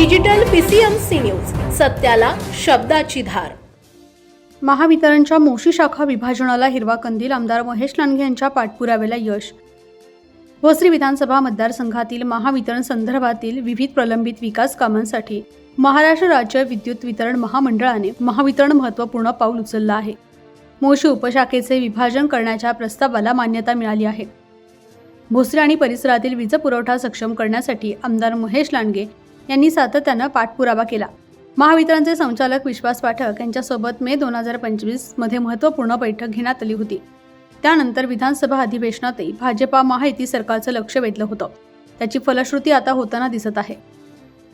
Digital PCMC news सत्याला शब्दाची धार. महावितरणच्या मोशी शाखा विभाजनाला हिरवा कंदील आमदार महेश लांडगे यांच्या पाठपुराव्याला यश. भोसरी विधानसभा मतदारसंघातील महावितरण संदर्भातील विविध प्रलंबित विकास कामांसाठी महाराष्ट्र राज्य विद्युत वितरण महामंडळाने महावितरण महत्त्वपूर्ण पाऊल उचललं आहे. मोशी उपशाखेचे विभाजन करण्याच्या प्रस्तावाला मान्यता मिळाली आहे. भोसरी आणि परिसरातील वीज पुरवठा सक्षम करण्यासाठी आमदार महेश लांडगे यांनी सातत्यानं पाठपुरावा केला. महावितरणचे संचालक विश्वास पाठक यांच्यासोबत मे दोन हजार पंचवीसमध्ये महत्त्वपूर्ण बैठक घेण्यात आली होती. त्यानंतर विधानसभा अधिवेशनातही भाजपा महायुती सरकारचं लक्ष वेधलं होतं. त्याची फलश्रुती आता होताना दिसत आहे.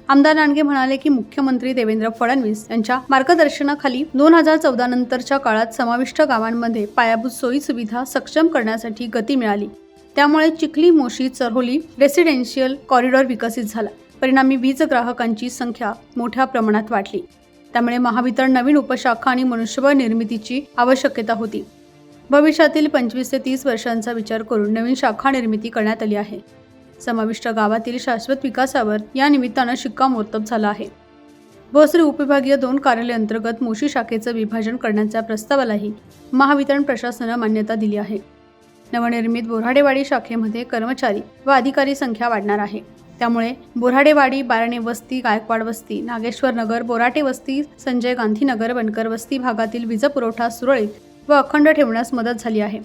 आमदार लांडगे म्हणाले की मुख्यमंत्री देवेंद्र फडणवीस यांच्या मार्गदर्शनाखाली दोन हजार चौदा नंतरच्या काळात समाविष्ट गावांमध्ये पायाभूत सोयी सुविधा सक्षम करण्यासाठी गती मिळाली. त्यामुळे चिखली मोशी चरोली रेसिडेन्शियल कॉरिडॉर विकसित झाला. परिणामी वीज ग्राहकांची संख्या मोठ्या प्रमाणात वाढली. त्यामुळे महावितरण नवीन उपशाखा आणि मनुष्यबळ निर्मितीची आवश्यकता होती. भविष्यातील पंचवीस ते तीस वर्षांचा विचार करून नवीन शाखा निर्मिती करण्यात आली आहे. समाविष्ट गावातील शाश्वत विकासावर या निमित्तानं शिक्कामोर्तब झाला आहे. भोसरी उपविभागीय दोन कार्यालय अंतर्गत मोशी शाखेचं विभाजन करण्याच्या प्रस्तावालाही महावितरण प्रशासनानं मान्यता दिली आहे. नवनिर्मित बोराडेवाडी शाखेमध्ये कर्मचारी व अधिकारी संख्या वाढणार आहे. त्यामुळे बोराडेवाडी बारणे वस्ती गायकवाड वस्ती नागेश्वर नगर बोराटे वस्ती संजय गांधी नगर बनकर वस्ती भागातील वीज पुरवठा सुरळीत व अखंड ठेवण्यास मदत झाली आहे.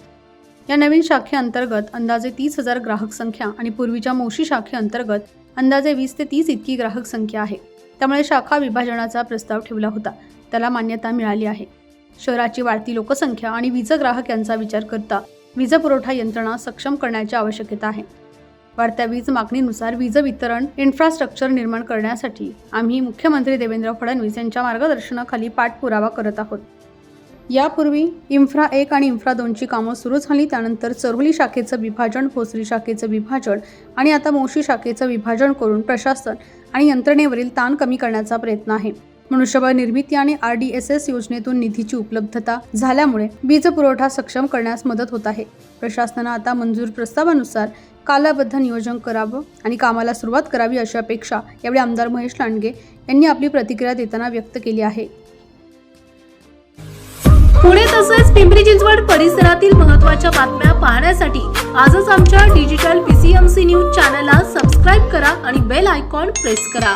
या नवीन शाखेअंतर्गत अंदाजे तीस हजार ग्राहक संख्या आणि पूर्वीच्या मोशी शाखेअंतर्गत अंदाजे वीस ते तीस इतकी ग्राहक संख्या आहे. त्यामुळे शाखा विभाजनाचा प्रस्ताव ठेवला होता. त्याला मान्यता मिळाली आहे. शहराची वाढती लोकसंख्या आणि वीज ग्राहक यांचा विचार करता वीज पुरवठा यंत्रणा सक्षम करण्याची आवश्यकता आहे. वाढत्या वीज मागणीनुसार वीज वितरण इन्फ्रास्ट्रक्चर निर्माण करण्यासाठी आम्ही मुख्यमंत्री देवेंद्र फडणवीस यांच्या मार्गदर्शनाखाली पाठपुरावा करत आहोत. यापूर्वी इन्फ्रा एक आणि इन्फ्रा दोनची कामं सुरू झाली त्यानंतर चरोली शाखेचं विभाजन भोसरी शाखेचं विभाजन आणि आता मोशी शाखेचं विभाजन करून प्रशासन आणि यंत्रणेवरील ताण कमी करण्याचा प्रयत्न आहे. मनुष्यबळ निर्मिती आणि आर डी एस एस योजनेतून निधीची उपलब्धता झाल्यामुळे वीज पुरवठा सक्षम करण्यास मदत होत आहे. प्रशासनानं आता मंजूर प्रस्तावानुसार कालबद्ध नियोजन करावं आणि कामाला सुरुवात करावी अशी अपेक्षा यावेळी आमदार महेश लांडगे यांनी आपली प्रतिक्रिया देताना व्यक्त केली आहे. पुणे तसेच पिंपरी चिंचवड परिसरातील महत्त्वाच्या बातम्या पाहण्यासाठी आजच आमच्या डिजिटल पीसीएमसी न्यूज चॅनलला सबस्क्राईब करा आणि बेल आयकॉन प्रेस करा.